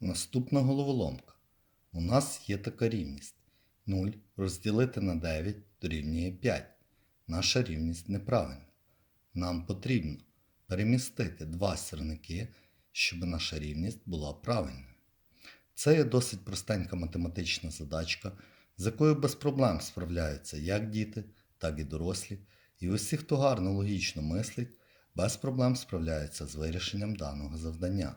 Наступна головоломка. У нас є така рівність. 0 розділити на 9 дорівнює 5. Наша рівність неправильна. Нам потрібно перемістити два сірники, щоб наша рівність була правильною. Це є досить простенька математична задачка, з якою без проблем справляються як діти, так і дорослі, і усі, хто гарно логічно мислить, без проблем справляються з вирішенням даного завдання.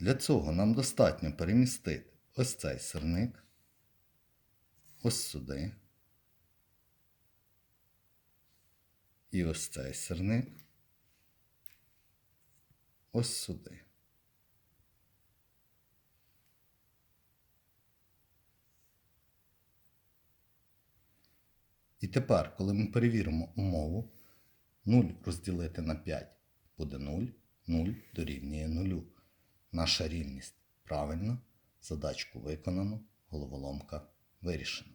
Для цього нам достатньо перемістити ось цей сирник, ось сюди. І ось цей сирник. Ось сюди. І тепер, коли ми перевіримо умову, 0 розділити на 5 буде 0, 0 дорівнює 0. Наша рівність. Правильна, задачку виконано, головоломка вирішена.